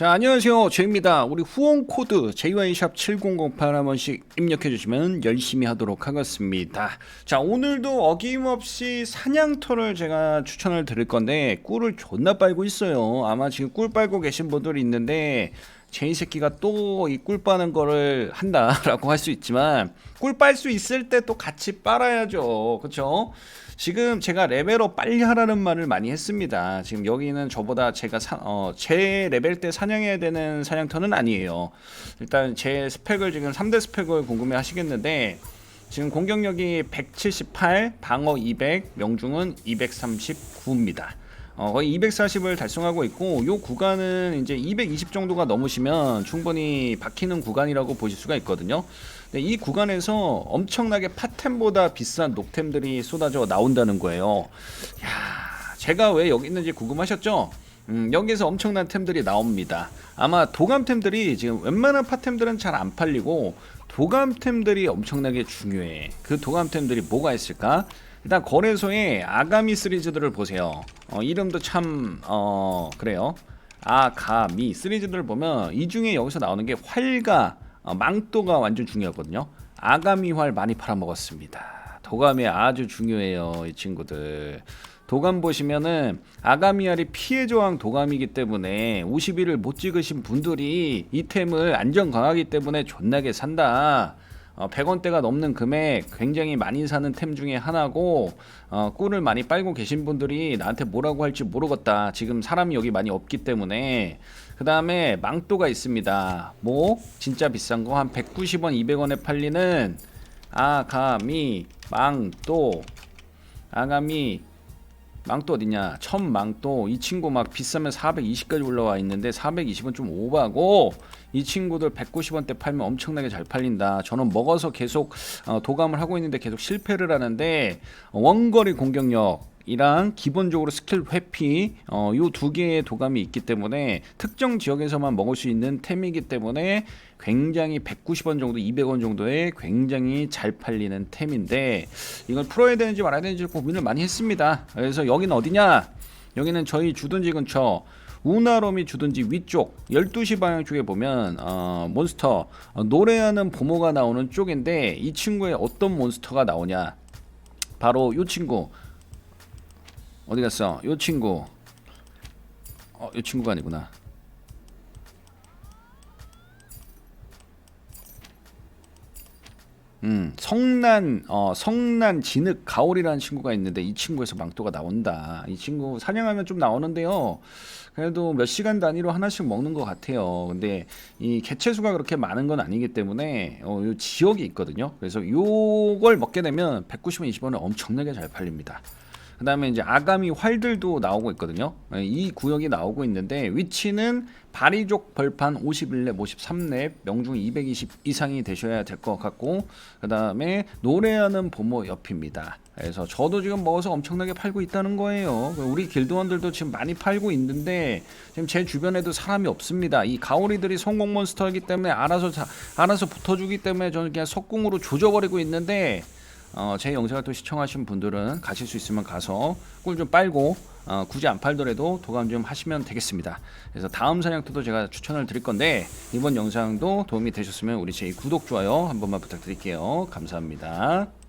자 안녕하세요. 제입니다. 우리 후원 코드 JY샵 7008 한 번씩 입력해 주시면 열심히 하도록 하겠습니다. 자 오늘도 어김없이 사냥터를 제가 추천을 드릴 건데 꿀을 존나 빨고 있어요. 아마 지금 꿀 빨고 계신 분들이 있는데 제이 새끼가 또 이 꿀 빠는 거를 한다라고 할 수 있지만 꿀 빨 수 있을 때 또 같이 빨아야죠 그쵸 지금 제가 레벨업 빨리 하라는 말을 많이 했습니다. 지금 여기는 저보다 제가 사, 어, 제 레벨 때 사냥해야 되는 사냥터는 아니에요. 일단 제 스펙을 지금 3대 스펙을 궁금해 하시겠는데 지금 공격력이 178, 방어 200, 명중은 239입니다. 어, 거의 240을 달성하고 있고 요 구간은 이제 220 정도가 넘으시면 충분히 박히는 구간이라고 보실 수가 있거든요. 이 구간에서 엄청나게 팟템보다 비싼 녹템들이 쏟아져 나온다는 거예요. 야, 제가 왜 여기 있는지 궁금하셨죠? 음, 여기서 엄청난 템들이 나옵니다. 아마 도감템들이 지금 웬만한 팟템들은 잘 안 팔리고 도감템들이 엄청나게 중요해. 그 도감템들이 뭐가 있을까? 일단 거래소에 아가미 시리즈들을 보세요. 어, 이름도 참 어, 그래요. 아가미 시리즈들을 보면 이 중에 여기서 나오는 게 활과 어, 망토가 완전 중요하거든요. 아가미 활 많이 팔아먹었습니다. 도감이 아주 중요해요, 이 친구들. 도감 보시면은 아가미알이 피해 저항 도감이기 때문에 51을 못 찍으신 분들이 이 템을 안전 강하기 때문에 존나게 산다. 어, 100원대가 넘는 금액 굉장히 많이 사는 템 중에 하나고 어, 꿀을 많이 빨고 계신 분들이 나한테 뭐라고 할지 모르겠다. 지금 사람이 여기 많이 없기 때문에 그 다음에 망토가 있습니다. 뭐 진짜 비싼 거 한 190원, 200원에 팔리는 아가미 망토 아가미 망토 어디냐? 첫 망토 이 친구 막 비싸면 420까지 올라와 있는데 420은 좀 오바고 이 친구들 190원대 팔면 엄청나게 잘 팔린다. 저는 먹어서 계속 어, 도감을 하고 있는데 계속 실패를 하는데 어, 원거리 공격력 이랑 기본적으로 스킬 회피 어, 요 두 개의 도감이 있기 때문에 특정 지역에서만 먹을 수 있는 템이기 때문에 굉장히 190원 정도, 200원 정도에 굉장히 잘 팔리는 템인데 이걸 풀어야 되는지 말아야 되는지 고민을 많이 했습니다. 그래서 여기는 어디냐? 여기는 저희 주둔지 근처 우나롬이 주둔지 위쪽 12시 방향 쪽에 보면 어, 몬스터 어, 노래하는 보모가 나오는 쪽인데 이 친구의 어떤 몬스터가 나오냐? 바로 요 친구 어디 갔어? 요 친구 어, 요 친구가 아니구나. 음, 성난 어 성난 진흙 가오리라는 친구가 있는데 이 친구에서 망토가 나온다. 이 친구 사냥하면 좀 나오는데요. 그래도 몇 시간 단위로 하나씩 먹는 것 같아요. 근데 이 개체 수가 그렇게 많은 건 아니기 때문에 어, 요 지역이 있거든요. 그래서 요걸 먹게 되면 190원, 20원에 엄청나게 잘 팔립니다. 그 다음에 이제 아가미 활들도 나오고 있거든요. 예, 이 구역이 나오고 있는데 위치는 바리족 벌판 51렙, 53렙, 명중 220 이상이 되셔야 될 것 같고 그 다음에 노래하는 보모 옆입니다. 그래서 저도 지금 먹어서 엄청나게 팔고 있다는 거예요. 우리 길드원들도 지금 많이 팔고 있는데 지금 제 주변에도 사람이 없습니다. 이 가오리들이 성공 몬스터이기 때문에 알아서 자, 알아서 붙어주기 때문에 저는 그냥 석궁으로 조져버리고 있는데 어, 제 영상을 또 시청하신 분들은 가실 수 있으면 가서 꿀 좀 빨고 어, 굳이 안 팔더라도 도감 좀 하시면 되겠습니다. 그래서 다음 사냥터도 제가 추천을 드릴 건데 이번 영상도 도움이 되셨으면 우리 제 구독 좋아요 한 번만 부탁드릴게요. 감사합니다.